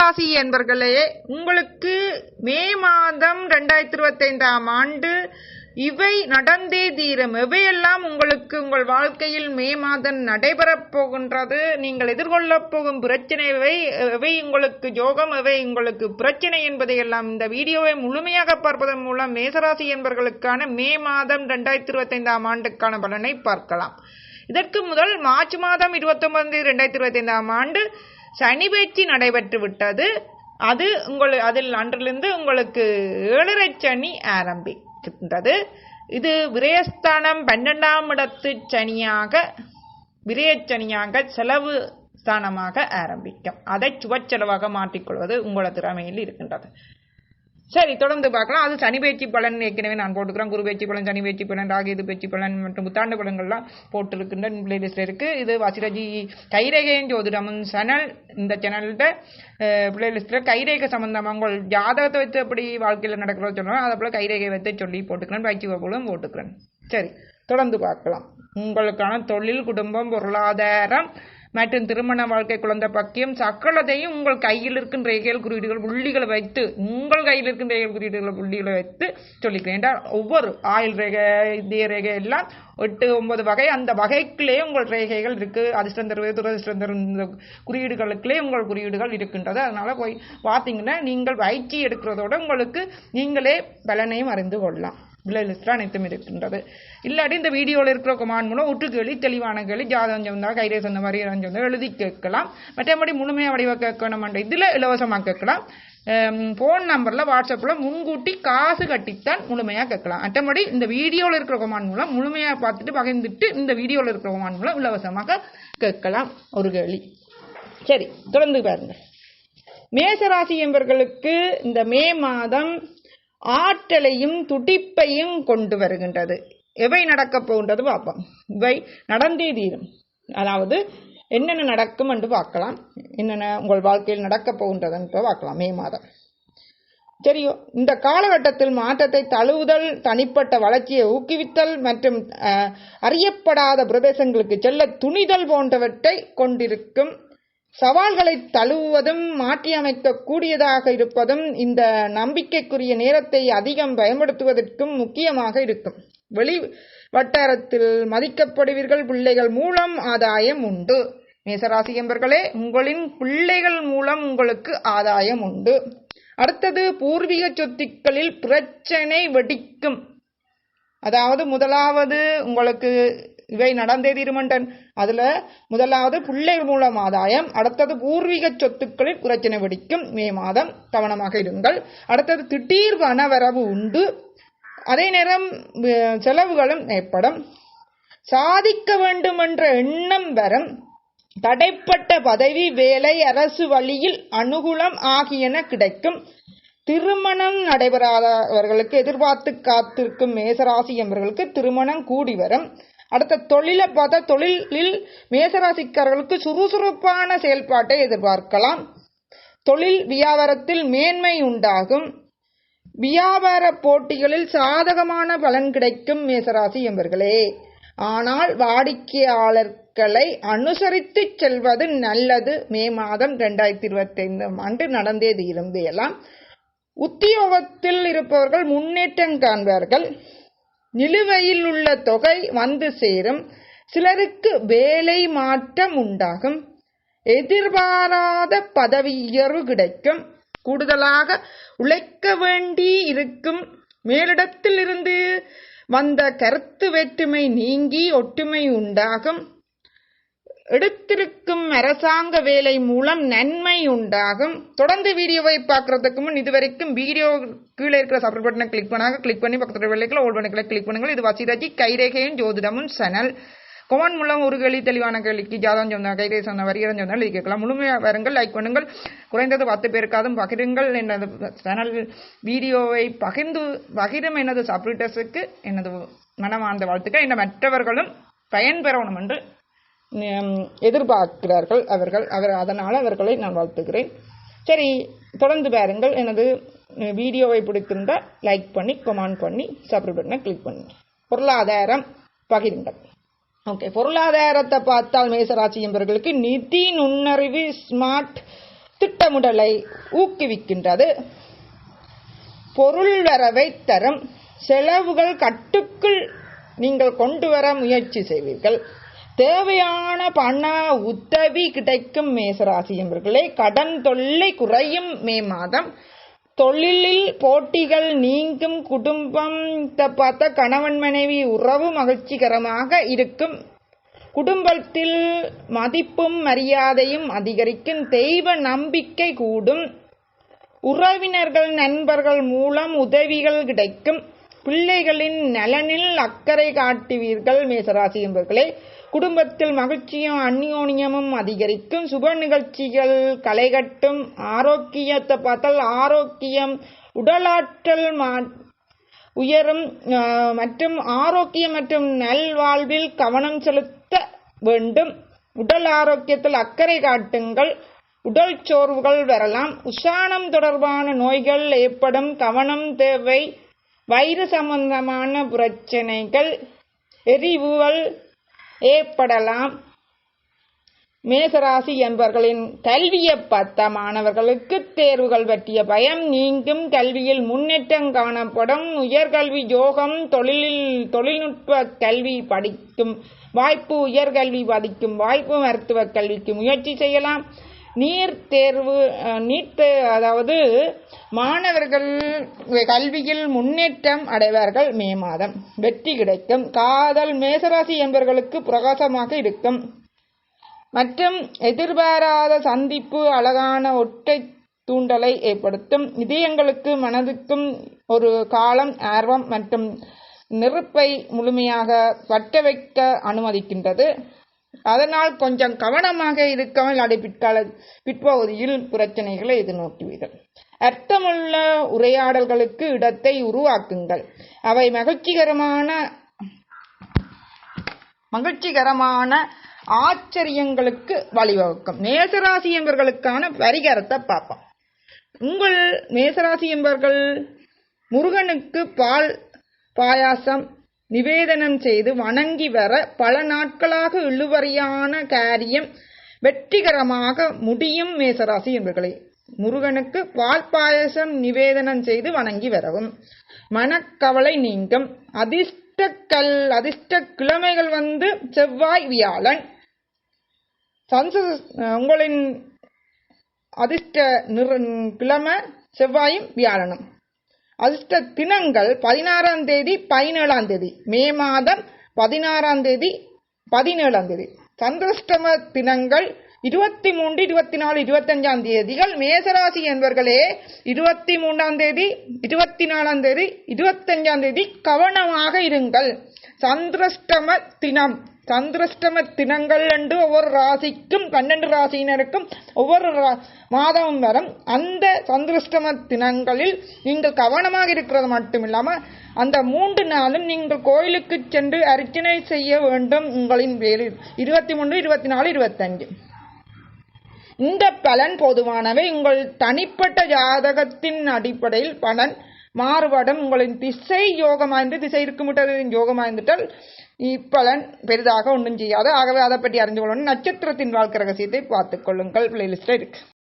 ராசி என்பர்களே உங்களுக்கு மே மாதம் ரெண்டாயிரத்தி இருபத்தி ஐந்தாம் ஆண்டு இவை நடந்தே தீரும். எவையெல்லாம் உங்களுக்கு உங்கள் வாழ்க்கையில் மே மாதம் நடைபெறப் போகின்றது நீங்கள் எதிர்கொள்ளப் போகும் பிரச்சனை எவை எவை உங்களுக்கு யோகம் எவை உங்களுக்கு பிரச்சனை என்பதை எல்லாம் இந்த வீடியோவை முழுமையாக பார்ப்பதன் மூலம் மேசராசி என்பவர்களுக்கான மே மாதம் ரெண்டாயிரத்தி இருபத்தி ஐந்தாம் ஆண்டுக்கான பலனை பார்க்கலாம். இதற்கு முதல் மார்ச் மாதம் இருபத்தி ஒன்பது ரெண்டாயிரத்தி இருபத்தி ஐந்தாம் ஆண்டு சனி பயிற்சி நடைபெற்று விட்டது. அது உங்கள் அதில் அன்றிலிருந்து உங்களுக்கு ஏழரை சனி ஆரம்பிக்கின்றது. இது விரயஸ்தானம் பன்னெண்டாம் இடத்து சனியாக விரயச்சனியாக செலவு ஸ்தானமாக ஆரம்பிக்கும். அதை சுவச்செலவாக மாற்றிக்கொள்வது உங்களது திறமையில் இருக்கின்றது. சரி தொடர்ந்து பார்க்கலாம். அது சனி பேச்சு பலன் ஏற்கனவே நான் போட்டுக்கிறேன். குரு பேச்சு பலன் சனி பேச்சு பலன் ராகேது பேச்சு பலன் மற்றும் புத்தாண்டு பலன்கள்லாம் போட்டிருக்கின்ற பிளேலிஸ்டில் இருக்குது இது வசிரஜி கைரேகையின் ஜோதிடமும் சேனல். இந்த சேனல்கிட்ட பிளேலிஸ்ட்டில் கைரேகை சம்மந்தமாக உங்கள் ஜாதகத்தை வச்சு எப்படி வாழ்க்கையில் நடக்கிறத சொன்னாலும் அதை போல் கைரேகை வைத்து சொல்லி போட்டுக்கிறேன். பயிற்சி வகுப்புகளும் போட்டுக்கிறேன். சரி தொடர்ந்து பார்க்கலாம். உங்களுக்கான தொழில் குடும்பம் பொருளாதாரம் மற்றும் திருமண வாழ்க்கை குழந்தை பக்கியம் சக்கலத்தையும் உங்கள் கையில் இருக்கின்ற ரேகைகள் குறியீடுகள் புள்ளிகளை வைத்து உங்கள் கையில் இருக்கின்ற ரேகைகள் குறியீடுகள் புள்ளிகளை வைத்து சொல்லிக்கிறேன். என்றால் ஒவ்வொரு ஆயுள் ரேகை இதய ரேகை எல்லாம் எட்டு ஒன்பது வகை அந்த வகைக்குள்ளே உங்கள் ரேகைகள் இருக்குது அதிர்ஷ்டம் தருவது துரதிர்ஷ்டம் தரும் இந்த குறியீடுகளுக்குள்ளே உங்கள் குறியீடுகள் இருக்கின்றது. அதனால் போய் பார்த்தீங்கன்னா நீங்கள் பயிற்சி எடுக்கிறதோட உங்களுக்கு நீங்களே பலனையும் அறிந்து கொள்ளலாம். பிளேலிஸ்டில் அனைத்தும் இருக்கின்றது. இல்லாட்டி இந்த வீடியோவில் இருக்கிற கமாண்ட் மூலம் ஒட்டு கேள்வி தெளிவான கேள்வி ஜாதகம் சொந்தா கைரே சொந்த மாதிரி சொந்தா எழுதி கேட்கலாம். மற்றபடி முழுமையாக வடிவ கேட்கணும் இதில் இலவசமாக கேட்கலாம். ஃபோன் நம்பரில் வாட்ஸ்அப்பில் முன்கூட்டி காசு கட்டித்தான் முழுமையாக கேட்கலாம். மற்றபடி இந்த வீடியோவில் இருக்கிற கமாண்ட் மூலம் முழுமையாக பார்த்துட்டு பகிர்ந்துட்டு இந்த வீடியோவில் இருக்கிற கமாண்ட் மூலம் இலவசமாக கேட்கலாம். ஒரு கேள்வி சரி தொடர்ந்து பாருங்கள் மேசராசி என்பவர்களுக்கு இந்த மே மாதம் ஆற்றலையும் துடிப்பையும் கொண்டு வருகின்றது. எவை நடக்கப் போகின்றது பார்ப்போம். இவை நடந்தே தீரும். அதாவது என்னென்ன நடக்கும் என்று பார்க்கலாம். என்னென்ன உங்கள் வாழ்க்கையில் நடக்கப் போகின்றது என்று பார்க்கலாம் மே மாதம். சரியோ இந்த காலகட்டத்தில் மாற்றத்தை தழுவுதல் தனிப்பட்ட வளர்ச்சியை ஊக்குவித்தல் மற்றும் அறியப்படாத பிரதேசங்களுக்கு செல்ல துணிதல் போன்றவற்றை கொண்டிருக்கும் சவால்களை தழுவுவதும் மாற்றியமைக்க கூடியதாக இருப்பதும் இந்த நம்பிக்கைக்குரிய நேரத்தை அதிகம் பயன்படுத்துவதற்கும் முக்கியமாக இருக்கும். வெளி வட்டாரத்தில் மதிக்கப்படுவீர்கள் பிள்ளைகள் மூலம் ஆதாயம் உண்டு. மேசராசி என்பர்களே உங்களின் பிள்ளைகள் மூலம் உங்களுக்கு ஆதாயம் உண்டு. அடுத்தது பூர்வீக சொத்துக்களில் பிரச்சனை வெடிக்கும். அதாவது முதலாவது உங்களுக்கு இவை நடந்தே தீருமண்டன் அதுல முதலாவது பிள்ளை மூலம் ஆதாயம் அடுத்தது பூர்வீக சொத்துக்களில் பிரச்சனை வெடிக்கும் மே மாதம் கவனமாக இருங்கள். அடுத்தது திடீர் வனவரவு உண்டு. அதே நேரம் செலவுகளும் ஏற்படும். சாதிக்க வேண்டும் என்ற எண்ணம் வரும். தடைப்பட்ட பதவி வேலை அரசு வழியில் அனுகூலம் ஆகியன கிடைக்கும். திருமணம் நடைபெறாதவர்களுக்கு எதிர்பார்த்து காத்திருக்கும் மேசராசி என்பவர்களுக்கு திருமணம் கூடி வரும். அடுத்த தொழிலை பார்த்தா தொழிலில் மேசராசிக்காரர்களுக்கு சுறுசுறுப்பான செயல்பாட்டை எதிர்பார்க்கலாம். தொழில் வியாபாரத்தில் மேன்மை உண்டாகும். வியாபார போட்டிகளில் சாதகமான பலன் கிடைக்கும் மேசராசி என்பர்களே. ஆனால் வாடிக்கையாளர்களை அனுசரித்து செல்வது நல்லது. மே மாதம் ரெண்டாயிரத்தி இருபத்தி ஐந்தாம் ஆண்டு நடந்தே எல்லாம் உத்தியோகத்தில் இருப்பவர்கள் முன்னேற்றம் காண்பார்கள். நிலுவையில் உள்ள தொகை வந்து சேரும். சிலருக்கு வேலை மாற்றம் உண்டாகும். எதிர்பாராத பதவி உயர்வு கிடைக்கும். கூடுதலாக உழைக்க வேண்டி இருக்கும். மேலிடத்தில் இருந்து வந்த கருத்து வேற்றுமை நீங்கி ஒற்றுமை உண்டாகும். எடுத்திருக்கும் அரசாங்க வேலை மூலம் நன்மை உண்டாகும். தொடர்ந்து வீடியோவை பார்க்கறதுக்கு முன் இதுவரைக்கும் வீடியோ கீழே இருக்கிற சப்ஸ்கிரைப் பட்டனை கிளிக் பண்ணாங்க கிளிக் பண்ணி பக்கத்தில் வெள்ளைக்கில் ஓல் பண்ணிக்கல கிளிக் பண்ணுங்கள். இது வசிதாஜி கைரேகையும் ஜோதிடமும் சேனல். கொமெண்ட் மூலம் ஒரு கேள்வி தெளிவான கேள்விக்கு ஜாதகம் சொன்ன கைரே சொன்ன வரிகரம் சொன்னால் இது கேட்கலாம். முழுமையாக வருங்கள் லைக் பண்ணுங்கள். குறைந்தது பத்து பேருக்காதும் பகிருங்கள் எனது சேனல் வீடியோவை பகிர்ந்து பகிரும் எனது சப்ரிட்டர்ஸுக்கு எனது மனமார்ந்த வாழ்த்துக்கள். என்ன மற்றவர்களும் பயன்பெறணும் என்று எதிர்பார்க்கிறார்கள் அவர்கள். அவர் அதனால் அவர்களை நான் வாழ்த்துகிறேன். சரி தொடர்ந்து பாருங்கள். எனது வீடியோவை பிடித்திருந்தால் லைக் பண்ணி கமெண்ட் பண்ணி சப்ஸ்கிரைப் பட்டனை கிளிக் பண்ணுங்க பொருளாதாரம் பகிருங்கள். ஓகே பொருளாதாரத்தை பார்த்தால் மேசராசி என்பவர்களுக்கு நிதி நுண்ணறிவு ஸ்மார்ட் திட்டமிடலை ஊக்குவிக்கின்றது. பொருள் வரவை தரும். செலவுகள் கட்டுக்குள் நீங்கள் கொண்டு வர முயற்சி செய்வீர்கள். தேவையான பண உதவி கிடைக்கும் மேசராசி என்பர்களே கடன் தொல்லை குறையும் மே மாதம். தொழிலில் போட்டிகள் நீங்கும் குடும்பம் பார்த்த கணவன் மனைவி உறவு மகிழ்ச்சிகரமாக இருக்கும். குடும்பத்தில் மதிப்பும் மரியாதையும் அதிகரிக்கும். தெய்வ நம்பிக்கை கூடும். உறவினர்கள் நண்பர்கள் மூலம் உதவிகள் கிடைக்கும். பிள்ளைகளின் நலனில் அக்கறை காட்டுவீர்கள் மேசராசி என்பர்களே. குடும்பத்தில் மகிழ்ச்சியும் அந்யோன்யமும் அதிகரிக்கும். சுப நிகழ்ச்சிகள் களைகட்டும் ஆரோக்கியத்தை பார்த்தால் ஆரோக்கியம் உடலாற்றல் உயரும் மற்றும் ஆரோக்கியம் மற்றும் நல்வாழ்வில் கவனம் செலுத்த வேண்டும். உடல் ஆரோக்கியத்தில் அக்கறை காட்டுங்கள். உடல் சோர்வுகள் வரலாம். உஷானம் தொடர்பான நோய்கள் ஏற்படும். கவனம் தேவை. வயிறு சம்பந்தமான பிரச்சனைகள் எரிவுகள் ஏற்படலாம். மேசராசி என்பவர்களின் கல்வியை பார்த்த மாணவர்களுக்கு தேர்வுகள் பற்றிய பயம் நீங்கும். கல்வியில் முன்னேற்றம் காணப்படும். உயர்கல்வி யோகம் தொழிலில் தொழில்நுட்ப கல்வி படிக்கும். வாய்ப்பு உயர்கல்வி படிக்கும் வாய்ப்பு மருத்துவ கல்விக்கு முயற்சி செய்யலாம். நீர் தேர்வு நீட் அதாவது மாணவர்கள் கல்வியில் முன்னேற்றம் அடைவார்கள் மே மாதம். வெற்றி கிடைக்கும். காதல் மேசராசி என்பவர்களுக்கு பிரகாசமாக இருக்கும். மற்றும் எதிர்பாராத சந்திப்பு அழகான ஒற்றை தூண்டலை ஏற்படுத்தும். இதயங்களுக்கு மனதுக்கும் ஒரு காலம் ஆர்வம் மற்றும் நெருப்பை முழுமையாக பற்ற வைக்க அனுமதிக்கின்றது. அதனால் கொஞ்சம் கவனமாக இருக்காமல் அடை பிற்கால பிற்பகுதியில் பிரச்சனைகளை எதிர்நோக்குவீர்கள். அர்த்தமுள்ள உரையாடல்களுக்கு இடத்தை உருவாக்குங்கள். அவை மகிழ்ச்சிகரமான மகிழ்ச்சிகரமான ஆச்சரியங்களுக்கு வழிவகுக்கும். மேசராசி என்பவர்களுக்கான பரிகாரத்தை பார்ப்போம். உங்கள் மேசராசி என்பவர்கள் முருகனுக்கு பால் பாயாசம் நிவேதனம் செய்து வணங்கி வர பல நாட்களாக இழுவறியான காரியம் வெற்றிகரமாக முடியும் மேசராசி என்பர்களே. முருகனுக்கு பால் பாயசம் நிவேதனம் செய்து வணங்கி வரவும். மனக்கவலை நீங்கும். அதிர்ஷ்ட கல் அதிர்ஷ்ட கிழமைகள் வந்து செவ்வாய் வியாழன். சன்ச உங்களின் அதிர்ஷ்ட நிற கிழமை செவ்வாயும் வியாழனும். அதிர்ஷ்ட தினங்கள் பதினாறாம் தேதி பதினேழாம் தேதி. மே மாதம் பதினாறாம் தேதி பதினேழாம் தேதி. சந்திரஷ்டம தினங்கள் இருபத்தி மூன்று இருபத்தி நாலு இருபத்தஞ்சாம் தேதிகள். மேசராசி என்பவர்களே இருபத்தி மூன்றாம் தேதி இருபத்தி நாலாம் தேதி இருபத்தஞ்சாம் தேதி கவனமாக இருங்கள். சந்திரஷ்டம தினம். சந்திரஷ்டம தினங்கள் என்று ஒவ்வொரு ராசிக்கும் பன்னெண்டு ராசியினருக்கும் ஒவ்வொரு மாதமும் வரும். அந்த சந்திரஷ்டம தினங்களில் நீங்கள் கவனமாக இருக்கிறது மட்டுமில்லாமல் அந்த மூன்று நாளும் நீங்கள் கோயிலுக்கு சென்று அர்ச்சனை செய்ய வேண்டும் உங்களின் பேரில். இருபத்தி மூன்று இருபத்தி நாலு இருபத்தஞ்சு. இந்த பலன் பொதுவானவை. உங்கள் தனிப்பட்ட ஜாதகத்தின் அடிப்படையில் பலன் மாறுபடும். உங்களின் திசை யோகமாய்ந்து திசை இருக்கும் யோகமாய்ந்துட்டால் இப்பலன் பெரிதாக ஒன்றும் செய்யாது. ஆகவே அதை பற்றி அறிந்து கொள்ளணும். நட்சத்திரத்தின் வாழ்க்கை ரகசியத்தை பார்த்துக் கொள்ளுங்கள். பிளேலிஸ்டில் இருக்கு.